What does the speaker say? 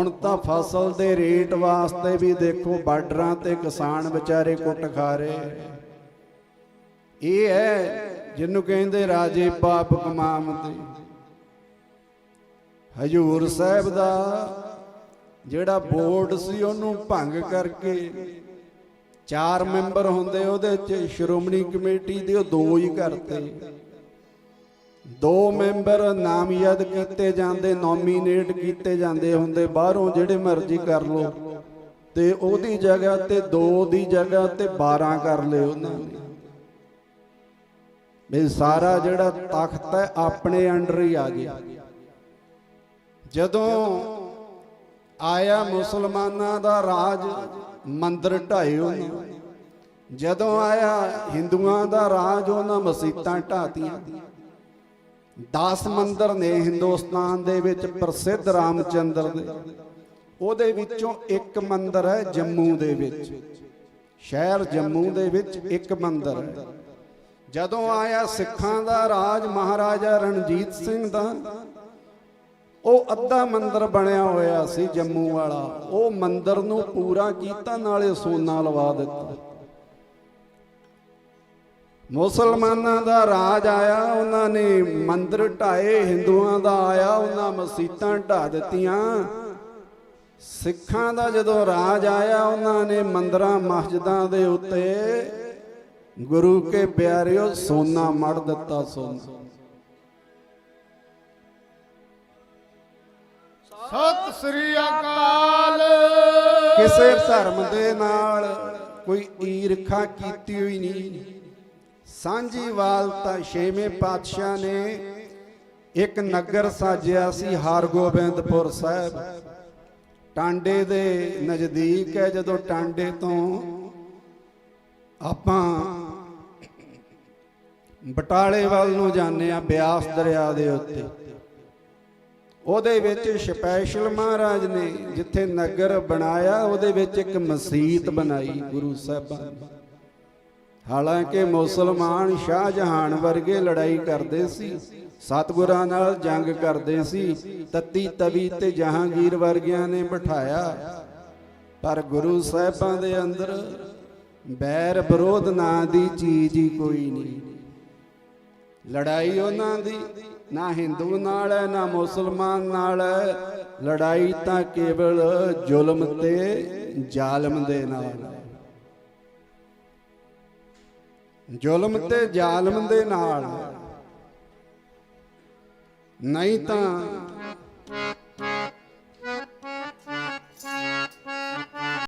ਹੁਣ ਤਾਂ ਫਸਲ ਦੇ ਰੇਟ ਵਾਸਤੇ ਵੀ ਦੇਖੋ, ਬਾਰਡਰਾਂ ਤੇ ਕਿਸਾਨ ਵਿਚਾਰੇ ਕੁੱਟ ਖਾ ਰਹੇ। ਇਹ ਹੈ ਜਿਹਨੂੰ ਕਹਿੰਦੇ ਰਾਜੇ ਪਾਪ ਕਮਾਮਤੇ ਹਜੂਰ ਸਾਹਿਬ ਦਾ ਜਿਹੜਾ ਬੋਰਡ ਸੀ, ਉਹਨੂੰ ਭੰਗ ਕਰਕੇ ਚਾਰ ਮੈਂਬਰ ਹੁੰਦੇ, ਉਹਦੇ ਚ ਸ਼੍ਰੋਮਣੀ ਕਮੇਟੀ ਦੇ ਉਹ ਦੋ ਹੀ ਕਰਤੇ ਦੋ ਮੈਂਬਰ ਨਾਮਜ਼ਦ ਕੀਤੇ ਜਾਂਦੇ, ਨੋਮੀਨੇਟ ਕੀਤੇ ਜਾਂਦੇ ਹੁੰਦੇ, ਬਾਹਰੋਂ ਜਿਹੜੇ ਮਰਜ਼ੀ ਕਰ ਲੋ ਤੇ ਉਹਦੀ ਜਗ੍ਹਾ ਤੇ ਦੋ ਦੀ ਜਗ੍ਹਾ ਤੇ 12 ਕਰ ਲਏ ਉਹਨਾਂ ਨੇ। ਵੀ ਸਾਰਾ ਜਿਹੜਾ ਤਖਤ ਹੈ, ਆਪਣੇ ਅੰਡਰ ਹੀ ਆ ਗਿਆ। ਜਦੋਂ ਆਇਆ ਮੁਸਲਮਾਨਾਂ ਦਾ ਰਾਜ, ਮੰਦਰ ਢਾਏ ਉਹਨਾਂ ਜਦੋਂ ਆਇਆ ਹਿੰਦੂਆਂ ਦਾ ਰਾਜ, ਉਹਨਾਂ ਮਸੀਤਾਂ ਢਾਤੀਆਂ। 10 ਮੰਦਰ ਨੇ ਹਿੰਦੁਸਤਾਨ ਦੇ ਵਿੱਚ ਪ੍ਰਸਿੱਧ ਰਾਮਚੰਦਰ ਦੇ। ਉਹਦੇ ਵਿੱਚੋਂ ਇੱਕ ਮੰਦਰ ਹੈ ਜੰਮੂ ਦੇ ਵਿੱਚ। ਸ਼ਹਿਰ ਜੰਮੂ ਦੇ ਵਿੱਚ ਇੱਕ ਮੰਦਰ ਹੈ। ਜਦੋਂ ਆਇਆ ਸਿੱਖਾਂ ਦਾ ਰਾਜ ਮਹਾਰਾਜਾ ਰਣਜੀਤ ਸਿੰਘ ਦਾ, ਉਹ ਅੱਧਾ ਮੰਦਰ ਬਣਿਆ ਹੋਇਆ ਸੀ ਜੰਮੂ ਵਾਲਾ। ਉਹ ਮੰਦਰ ਨੂੰ ਪੂਰਾ ਕੀਤਾ, ਨਾਲੇ ਸੋਨਾ ਲਵਾ ਦਿੱਤਾ। ਮੁਸਲਮਾਨਾਂ ਦਾ ਰਾਜ ਆਇਆ ਉਹਨਾਂ ਨੇ ਮੰਦਰ ਢਾਏ ਹਿੰਦੂਆਂ ਦਾ ਆਇਆ ਉਹਨਾਂ ਮਸਜਿਦਾਂ ਢਾ ਦਿੱਤੀਆਂ। ਸਿੱਖਾਂ ਦਾ ਜਦੋਂ ਰਾਜ ਆਇਆ ਉਹਨਾਂ ਨੇ ਮੰਦਰਾਂ ਮਸਜਿਦਾਂ ਦੇ ਉੱਤੇ ਗੁਰੂ ਕੇ ਪਿਆਰਿਓ ਸੋਨਾ ਮੜ ਦਿੱਤਾ ਸੋਨਾ। ਸਤਿ ਸ੍ਰੀ ਅਕਾਲ। ਕਿਸੇ ਧਰਮ ਦੇ ਨਾਲ ਕੋਈ ਈਰਖਾ ਕੀਤੀ ਹੋਈ ਨਹੀਂ। ਸਾਂਝੀਵਾਲ ਛੇਵੇਂ ਪਾਤਸ਼ਾਹ ਨੇ। ਇੱਕ ਨਗਰ ਸਾਜਿਆ ਸੀ ਹਰਗੋਬਿੰਦਪੁਰ ਸਾਹਿਬ। ਟਾਂਡੇ ਦੇ ਨਜ਼ਦੀਕ ਹੈ, ਜਦੋਂ ਟਾਂਡੇ ਤੋਂ ਆਪਾਂ ਬਟਾਲੇ ਵੱਲ ਨੂੰ ਜਾਂਦੇ ਆ ਬਿਆਸ ਦਰਿਆ ਦੇ ਉੱਤੇ। ਉਹਦੇ ਵਿੱਚ ਸਪੈਸ਼ਲ ਮਹਾਰਾਜ ਨੇ ਜਿੱਥੇ ਨਗਰ ਬਣਾਇਆ, ਉਹਦੇ ਵਿੱਚ ਇੱਕ ਮਸਜਿਦ ਬਣਾਈ ਗੁਰੂ ਸਾਹਿਬਾਂ ਨੇ। ਹਾਲਾਂਕਿ ਮੁਸਲਮਾਨ ਸ਼ਾਹਜਹਾਨ ਵਰਗੇ ਲੜਾਈ ਕਰਦੇ ਸੀ, ਸਤਗੁਰਾਂ ਨਾਲ ਜੰਗ ਕਰਦੇ ਸੀ, ਤੱਤੀ ਤਵੀ ਤੇ ਜਹਾਂਗੀਰ ਵਰਗਿਆਂ ਨੇ ਬਿਠਾਇਆ। ਪਰ ਗੁਰੂ ਸਾਹਿਬਾਂ ਦੇ ਅੰਦਰ ਬੈਰ ਵਿਰੋਧ ਨਾਂ ਦੀ ਚੀਜ਼ ਹੀ ਕੋਈ ਨਹੀਂ। ਲੜਾਈ ਉਹਨਾਂ ਦੀ ਨਾ ਹਿੰਦੂ ਨਾਲ ਹੈ, ਨਾ ਮੁਸਲਮਾਨ ਨਾਲ ਹੈ। ਲੜਾਈ ਤਾਂ ਕੇਵਲ ਜ਼ੁਲਮ ਤੇ ਜ਼ਾਲਮ ਦੇ ਨਾਲ ਹੈ। ਜ਼ੁਲਮ ਤੇ ਜ਼ਾਲਮ ਦੇ ਨਾਲ। ਨਹੀਂ ਤਾਂ